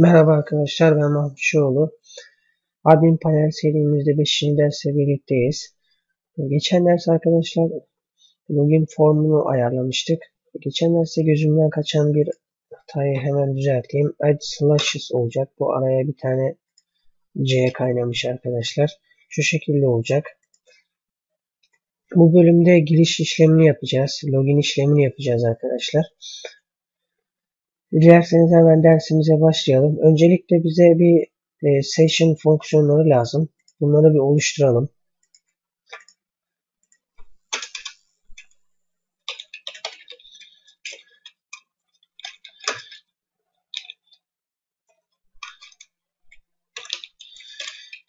Merhaba arkadaşlar ben Mahmut Şoğlu. Admin panel serimizde 5. derste birlikteyiz. Geçen ders arkadaşlar login formunu ayarlamıştık. Geçen derste gözümden kaçan bir hatayı hemen düzelteyim. Add slashes olacak. Bu araya bir tane C kaynamış arkadaşlar. Şu şekilde olacak. Bu bölümde giriş işlemini yapacağız. Login işlemini yapacağız arkadaşlar. Dilerseniz hemen dersimize başlayalım. Öncelikle bize bir e, session fonksiyonları lazım. Bunları bir oluşturalım.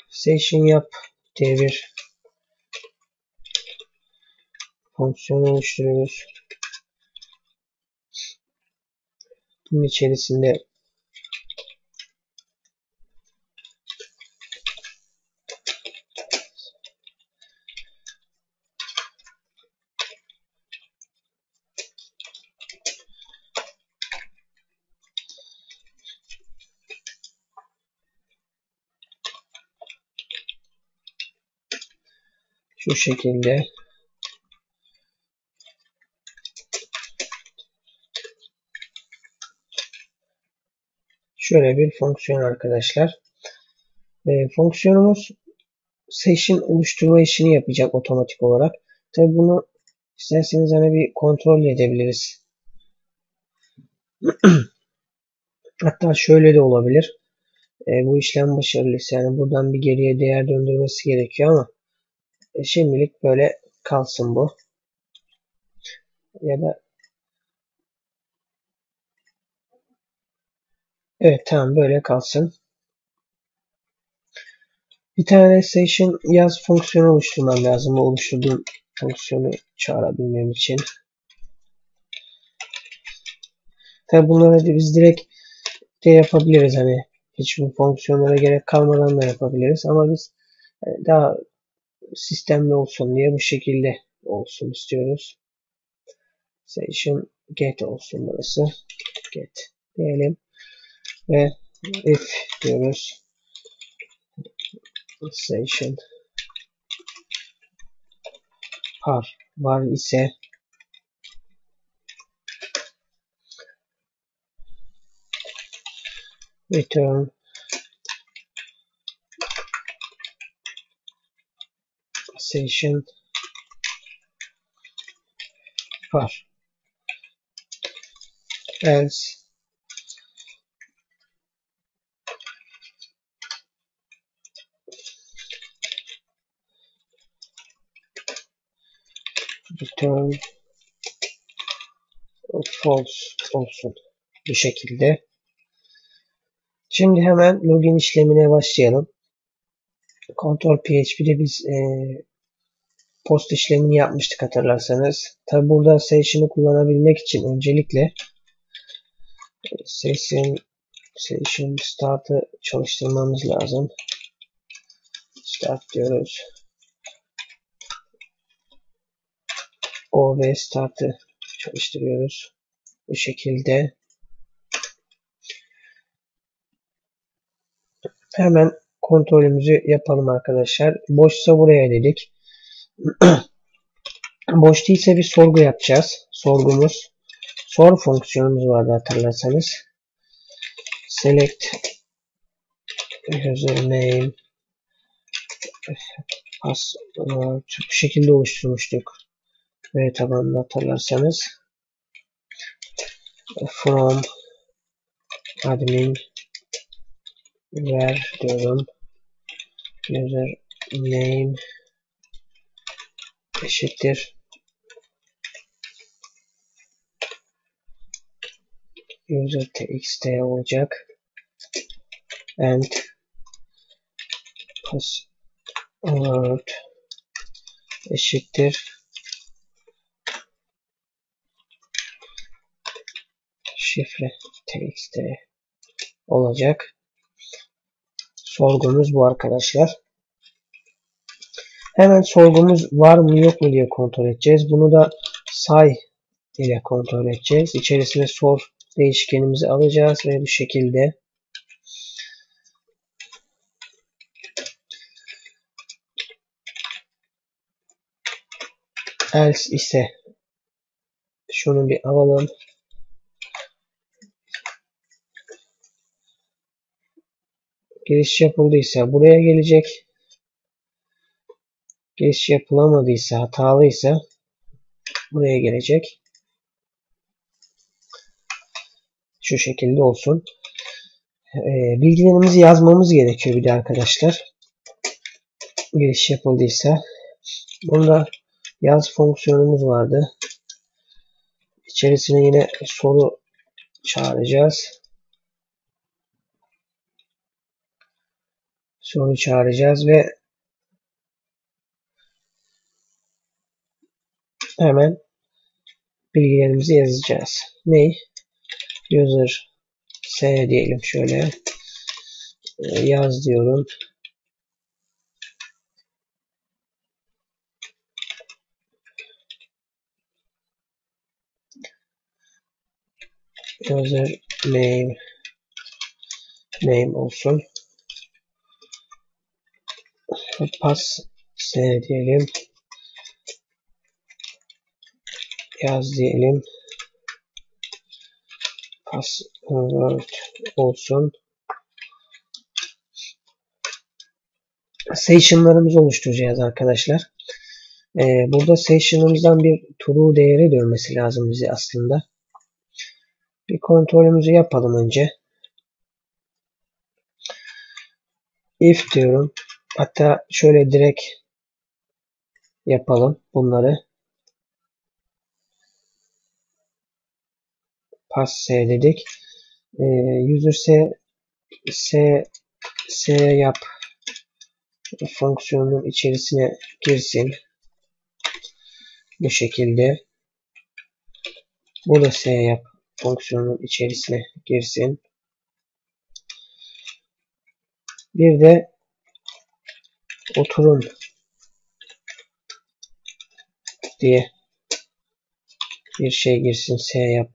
Session yap diye bir fonksiyon oluşturuyoruz. Bunun içerisinde şu şekilde şöyle bir fonksiyon arkadaşlar. E, fonksiyonumuz session oluşturma işini yapacak otomatik olarak. Tabi bunu isterseniz hani bir kontrol edebiliriz. Hatta şöyle de olabilir. E, bu işlem başarılıysa yani buradan bir geriye değer döndürmesi gerekiyor ama e, şimdilik böyle kalsın bu. Ya da Evet tamam böyle kalsın. Bir tane session yaz fonksiyonu oluşturmam lazım. Bu oluşturduğum fonksiyonu çağırabilmem için. Tabi bunları da biz direkt de yapabiliriz. Hani hiç bu fonksiyonlara gerek kalmadan da yapabiliriz. Ama biz e, daha sistemli olsun diye bu şekilde olsun istiyoruz. Session get olsun burası. Get diyelim. Ve if diyoruz. Session var var ise. Return. Session var else return false olsun. Bu şekilde. Şimdi hemen login işlemine başlayalım. Control PHP'de biz e, post işlemini yapmıştık hatırlarsanız. Tabi burada session'ı kullanabilmek için öncelikle e, session session start'ı çalıştırmamız lazım. Start diyoruz. OV start'ı çalıştırıyoruz. Bu şekilde. Hemen kontrolümüzü yapalım arkadaşlar. Boşsa buraya dedik. Boş değilse bir sorgu yapacağız. Sorgumuz sor fonksiyonumuz vardı hatırlarsanız. Select username password bu şekilde oluşturmuştuk. Ve tabanını hatırlarsanız from admin ver diyorum. User name eşittir. User txt olacak. And password eşittir şifre txt olacak. Sorgumuz bu arkadaşlar. Hemen sorgumuz var mı yok mu diye kontrol edeceğiz. Bunu da say ile kontrol edeceğiz. İçerisine sor değişkenimizi alacağız ve bu şekilde else ise şunu bir alalım. Giriş yapıldıysa buraya gelecek. Giriş yapılamadıysa hatalıysa buraya gelecek. Şu şekilde olsun. Ee, bilgilerimizi yazmamız gerekiyor bir de arkadaşlar. Giriş yapıldıysa. Bunda yaz fonksiyonumuz vardı. İçerisine yine soru çağıracağız. Soru çağıracağız ve hemen bilgilerimizi yazacağız. Ney? User S diyelim şöyle. Ee, yaz diyorum. user name name olsun. Pas S diyelim. Yaz diyelim. Password olsun. Session'larımızı oluşturacağız arkadaşlar. Ee, burada session'ımızdan bir true değeri dönmesi lazım bize aslında. Bir kontrolümüzü yapalım önce. If diyorum. Hatta şöyle direkt yapalım bunları. Pass S dedik. Ee, user S, S, S yap fonksiyonun içerisine girsin. Bu şekilde. Bu da S yap fonksiyonun içerisine girsin. Bir de oturum diye bir şey girsin S yap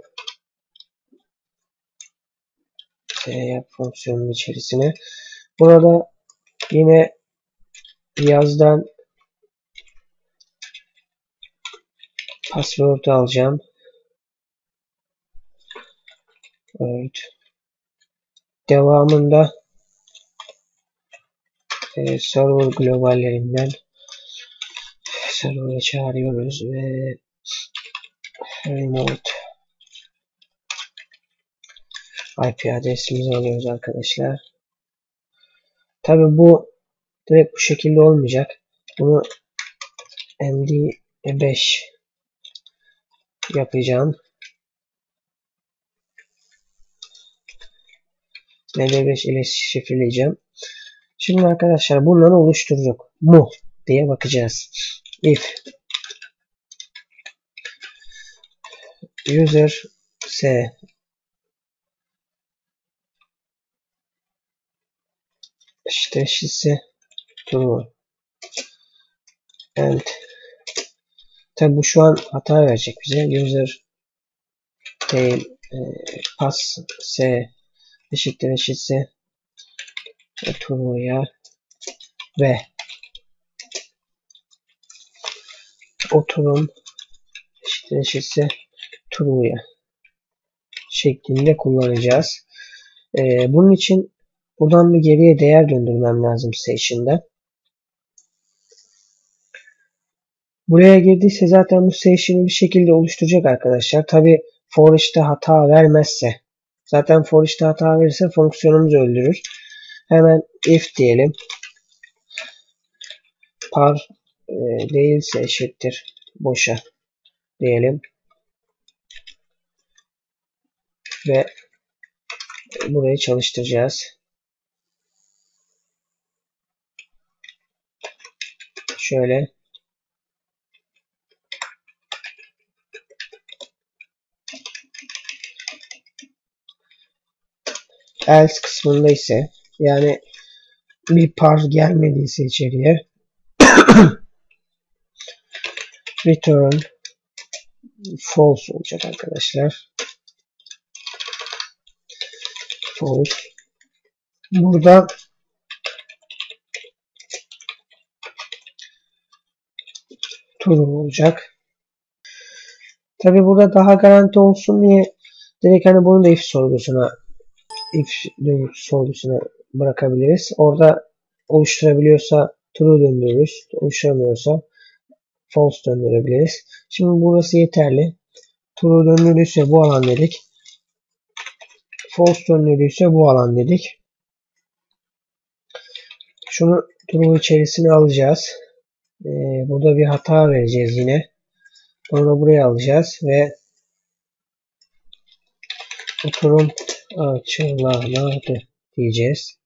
S yap fonksiyonun içerisine. Burada yine yazdan password alacağım. Evet. Devamında e, server globallerinden server'a çağırıyoruz ve remote IP adresimizi alıyoruz arkadaşlar. Tabi bu direkt bu şekilde olmayacak. Bunu MD5 yapacağım. MD5 ile şifreleyeceğim. Şimdi arkadaşlar bunları oluşturduk mu diye bakacağız. If. User s. İşte şişe true and. Tabi bu şu an hata verecek bize. User değil e, pass s. Eşittir eşitse true'ya ve oturum eşittir eşitse true'ya şeklinde kullanacağız. Ee, bunun için buradan bir geriye değer döndürmem lazım session'da. Buraya girdiyse zaten bu session'ı bir şekilde oluşturacak arkadaşlar. Tabi for each'te hata vermezse zaten for each'te hata verirse fonksiyonumuzu öldürür. Hemen if diyelim. Par e, değilse eşittir boşa diyelim. Ve burayı çalıştıracağız. Şöyle else kısmında ise yani bir par gelmediyse içeriye return false olacak arkadaşlar. False. Burada true olacak. Tabi burada daha garanti olsun diye direkt hani bunu da if sorgusuna if sorgusuna bırakabiliriz. Orada oluşturabiliyorsa true döndürürüz. Oluşturamıyorsa false döndürebiliriz. Şimdi burası yeterli. True döndürürse bu alan dedik. False döndürürse bu alan dedik. Şunu true içerisine alacağız. Ee, burada bir hata vereceğiz yine. Onu da buraya alacağız ve oturum açılamadı diyeceğiz.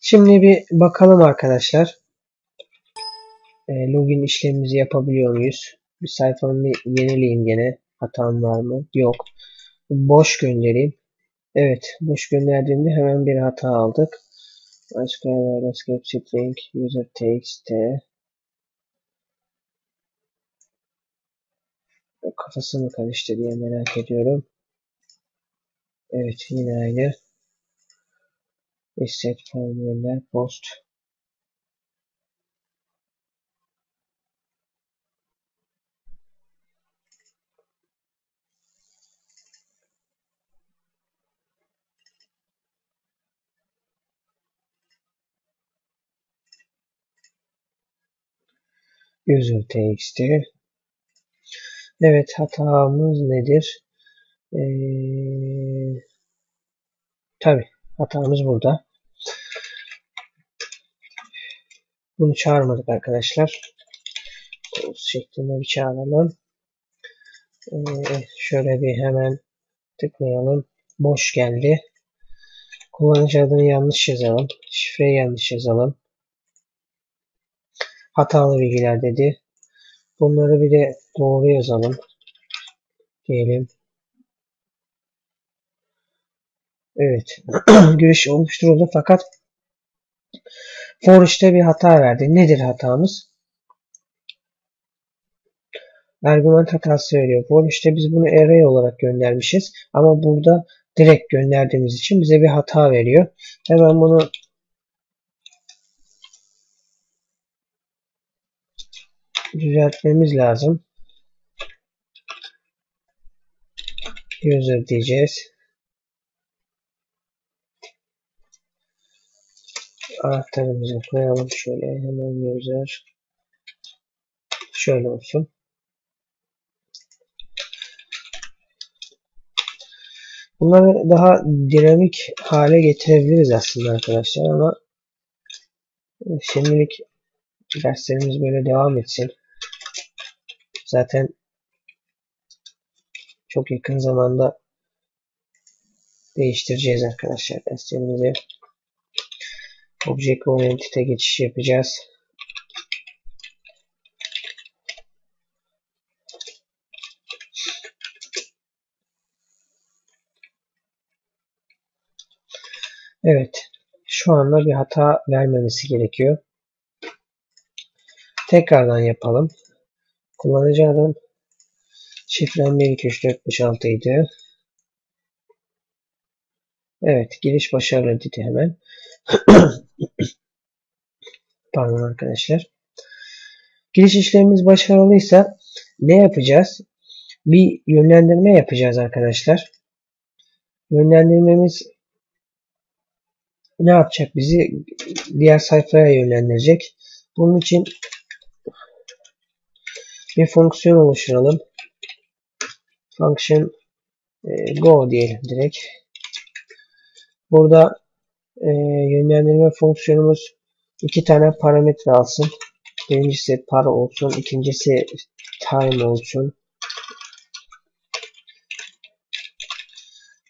Şimdi bir bakalım arkadaşlar. E, login işlemimizi yapabiliyor muyuz? Bir sayfamı yenileyim gene. Hatam var mı? Yok. Boş göndereyim. Evet. Boş gönderdiğimde hemen bir hata aldık. Başka escape string user text kafasını karıştı merak ediyorum. Evet yine aynı. Reset formüller post. User txt. Evet hatamız nedir? Ee, Tabi hatamız burada. Bunu çağırmadık arkadaşlar. Şeklinde bir çağıralım. Ee, şöyle bir hemen tıklayalım. Boş geldi. Kullanıcı adını yanlış yazalım. Şifreyi yanlış yazalım. Hatalı bilgiler dedi. Bunları bir de doğru yazalım. Diyelim. Evet. Giriş oluşturuldu fakat for işte bir hata verdi. Nedir hatamız? Argüman hatası veriyor. For işte biz bunu array olarak göndermişiz. Ama burada direkt gönderdiğimiz için bize bir hata veriyor. Hemen bunu düzeltmemiz lazım. User diyeceğiz. Anahtarımızı koyalım şöyle hemen user. Şöyle olsun. Bunları daha dinamik hale getirebiliriz aslında arkadaşlar ama şimdilik derslerimiz böyle devam etsin. Zaten çok yakın zamanda değiştireceğiz arkadaşlar derslerimizi. Object Oriented'e geçiş yapacağız. Evet. Şu anda bir hata vermemesi gerekiyor. Tekrardan yapalım. Kullanıcı adım şifrem 1 2 3 4 5 6 idi. Evet, giriş başarılı dedi hemen. Pardon arkadaşlar. Giriş işlemimiz başarılıysa ne yapacağız? Bir yönlendirme yapacağız arkadaşlar. Yönlendirmemiz ne yapacak? Bizi diğer sayfaya yönlendirecek. Bunun için bir fonksiyon oluşturalım. Function e, go diyelim direkt. Burada e, yönlendirme fonksiyonumuz iki tane parametre alsın. Birincisi para olsun. ikincisi time olsun.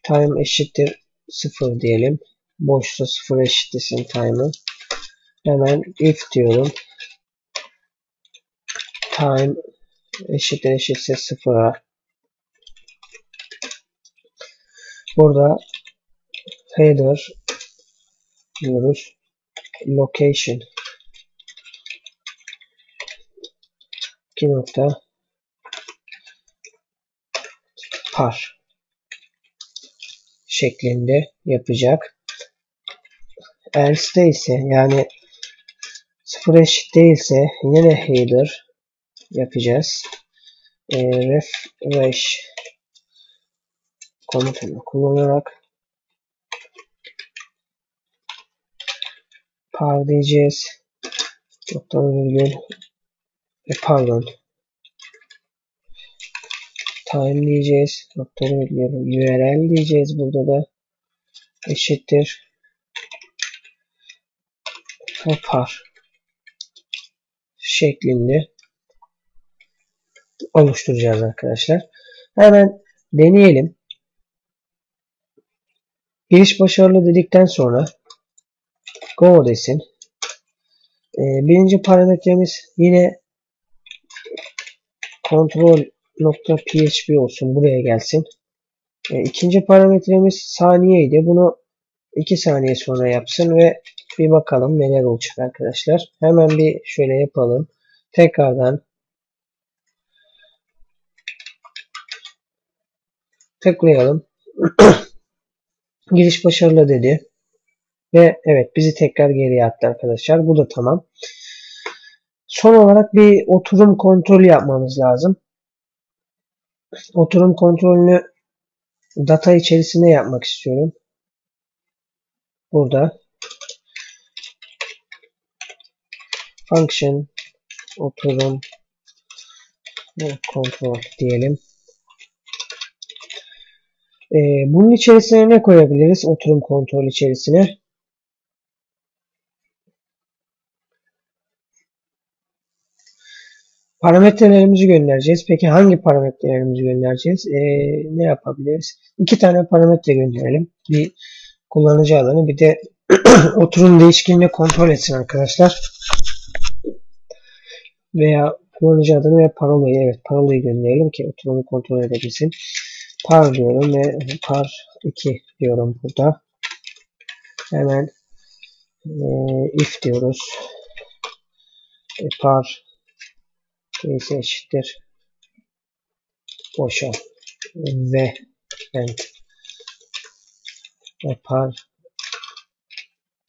Time eşittir 0 diyelim. Boşsa 0 eşitlesin time'ı. Hemen if diyorum. Time eşittir eşitse 0'a. Burada header diyoruz. Location 2 nokta par şeklinde yapacak. Else'de ise yani sıfır eşit değilse yine header yapacağız. E, refresh komutunu kullanarak par diyeceğiz. Nokta virgül e, pardon time diyeceğiz. Nokta virgül url diyeceğiz burada da eşittir ve par şeklinde oluşturacağız arkadaşlar. Hemen deneyelim. Giriş başarılı dedikten sonra go desin. Ee, birinci parametremiz yine kontrol php olsun. Buraya gelsin. Ee, ikinci parametremiz saniyeydi. Bunu 2 saniye sonra yapsın ve bir bakalım neler olacak arkadaşlar. Hemen bir şöyle yapalım. Tekrardan tıklayalım. Giriş başarılı dedi. Ve evet bizi tekrar geriye attı arkadaşlar. Bu da tamam. Son olarak bir oturum kontrolü yapmamız lazım. Oturum kontrolünü data içerisinde yapmak istiyorum. Burada function oturum kontrol diyelim. Ee, bunun içerisine ne koyabiliriz? Oturum kontrol içerisine. Parametrelerimizi göndereceğiz. Peki hangi parametrelerimizi göndereceğiz? Ee, ne yapabiliriz? İki tane parametre gönderelim. Bir kullanıcı alanı bir de oturum değişkenini kontrol etsin arkadaşlar. Veya kullanıcı adını ve parolayı evet parolayı gönderelim ki oturumu kontrol edebilsin. Par diyorum ve par 2 diyorum burada. Hemen e, if diyoruz. E, par neyse eşittir. Boşa. Ve end. Ve par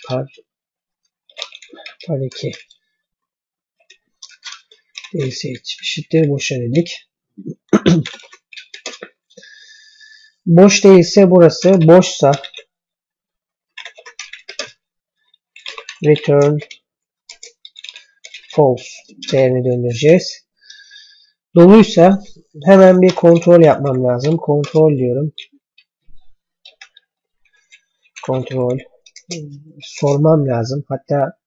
par par 2 değilse eşittir. Boşa dedik. Boş değilse burası boşsa return false değerini döndüreceğiz. Doluysa hemen bir kontrol yapmam lazım. Kontrol diyorum. Kontrol sormam lazım. Hatta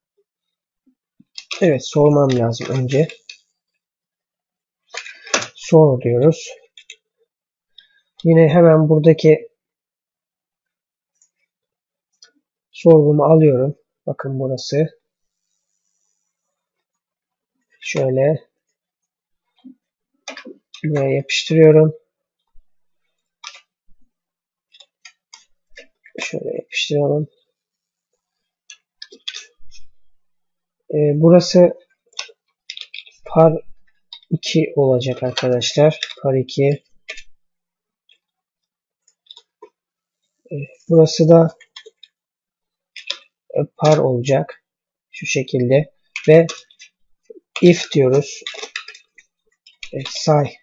evet sormam lazım önce. Sor diyoruz. Yine hemen buradaki sorgumu alıyorum. Bakın burası. Şöyle buraya yapıştırıyorum. Şöyle yapıştıralım. Ee, burası par 2 olacak arkadaşlar. Par 2 Burası da e, par olacak. Şu şekilde. Ve if diyoruz. E, say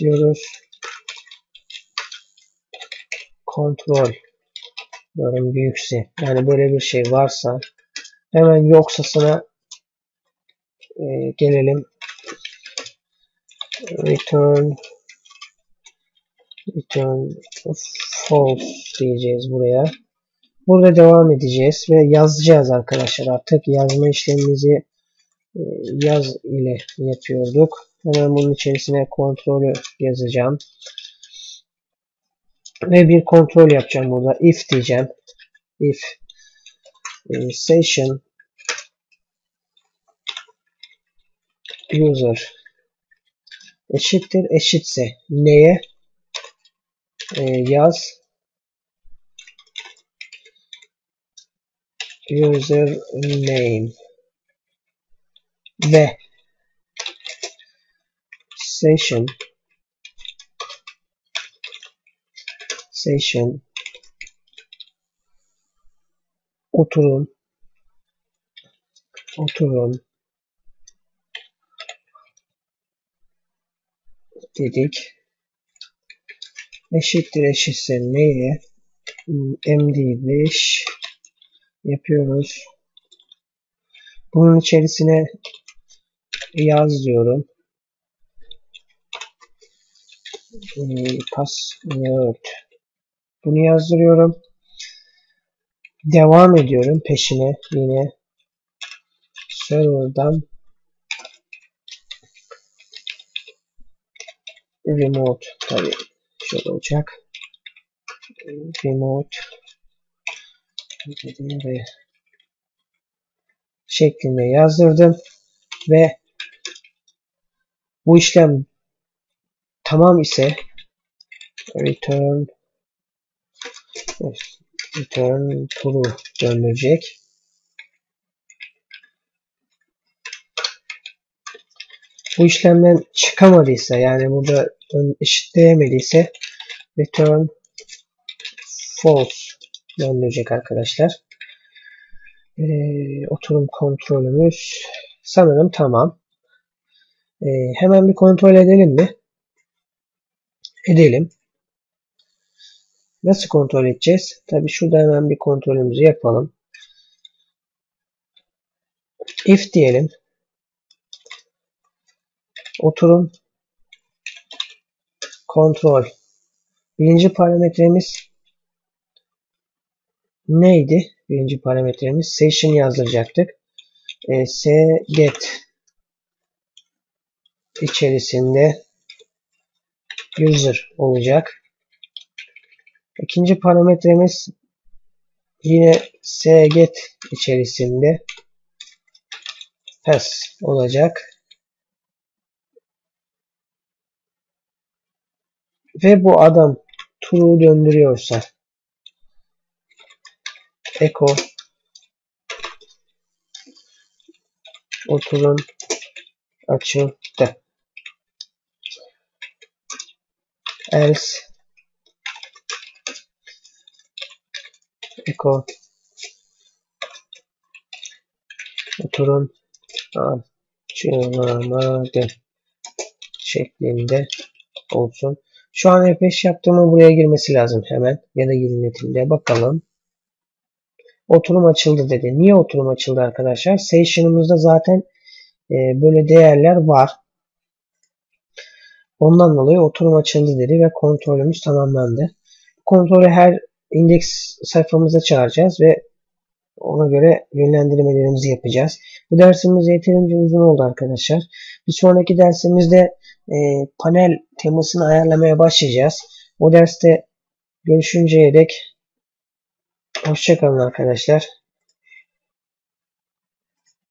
diyoruz. Kontrol diyorum büyükse. Yani böyle bir şey varsa hemen yoksasına e, gelelim. Return return false diyeceğiz buraya. Burada devam edeceğiz ve yazacağız arkadaşlar. Artık yazma işlemimizi e, yaz ile yapıyorduk. Hemen bunun içerisine kontrolü yazacağım. Ve bir kontrol yapacağım burada. If diyeceğim. If e, session user eşittir eşitse neye e, yaz username ve session session oturum oturun dedik. Eşittir eşitse neye? MD5 yapıyoruz. Bunun içerisine yaz diyorum. Ee, password. Bunu yazdırıyorum. Devam ediyorum peşine yine. Server'dan. Remote tabi şöyle olacak. Remote. Şeklinde yazdırdım ve bu işlem tamam ise return return true döndürecek. Bu işlemden çıkamadıysa yani burada eşitleyemediyse return false döndürecek arkadaşlar. Ee, oturum kontrolümüz sanırım tamam. Ee, hemen bir kontrol edelim mi? Edelim. Nasıl kontrol edeceğiz? Tabi şurada hemen bir kontrolümüzü yapalım. If diyelim. Oturum kontrol. Birinci parametremiz neydi? Birinci parametremiz session yazdıracaktık. E, get içerisinde user olacak. İkinci parametremiz yine sget içerisinde pass olacak. Ve bu adam true döndürüyorsa echo oturum açıldı. Else Eko oturun açılamadı şeklinde olsun. Şu an F5 yaptığımı buraya girmesi lazım hemen ya da yeniletimde bakalım. Oturum açıldı dedi. Niye oturum açıldı arkadaşlar? Session'ımızda zaten e, böyle değerler var. Ondan dolayı oturum açıldı dedi ve kontrolümüz tamamlandı. Kontrolü her indeks sayfamıza çağıracağız ve ona göre yönlendirmelerimizi yapacağız. Bu dersimiz yeterince uzun oldu arkadaşlar. Bir sonraki dersimizde e, panel temasını ayarlamaya başlayacağız. O derste görüşünceye dek hoşçakalın arkadaşlar.